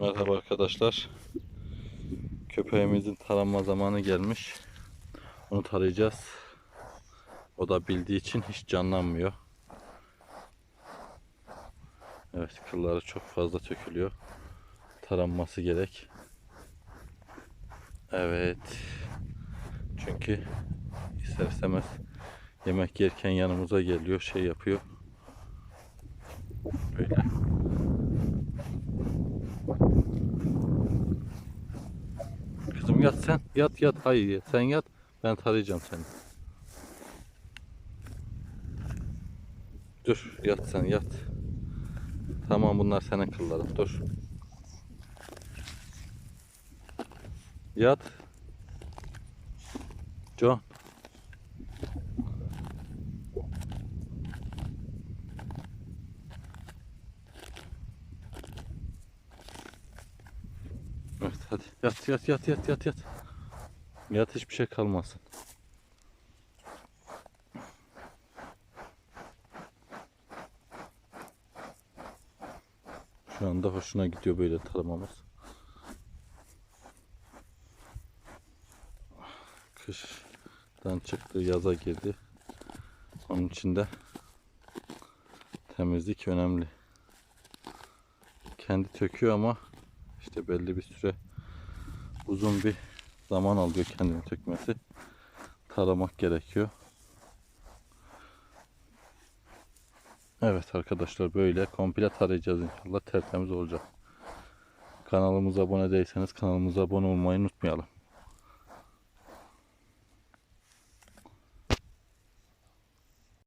Merhaba arkadaşlar. Köpeğimizin taranma zamanı gelmiş. Onu tarayacağız. O da bildiği için hiç canlanmıyor. Evet kılları çok fazla tökülüyor. Taranması gerek. Evet. Çünkü ister istemez yemek yerken yanımıza geliyor, şey yapıyor. Böyle. Kızım yat sen. Yat yat. Hayır sen yat. Ben tarayacağım seni. Dur yat sen yat. Tamam bunlar senin kılların. Dur. Yat. John. Evet hadi yat yat yat yat yat yat. Yat hiçbir şey kalmasın. Şu anda hoşuna gidiyor böyle taramamız. Kıştan çıktı yaza girdi. Onun için de temizlik önemli. Kendi töküyor ama işte belli bir süre uzun bir zaman alıyor kendini tökmesi. Taramak gerekiyor. Evet arkadaşlar böyle komple tarayacağız inşallah tertemiz olacak. Kanalımıza abone değilseniz kanalımıza abone olmayı unutmayalım.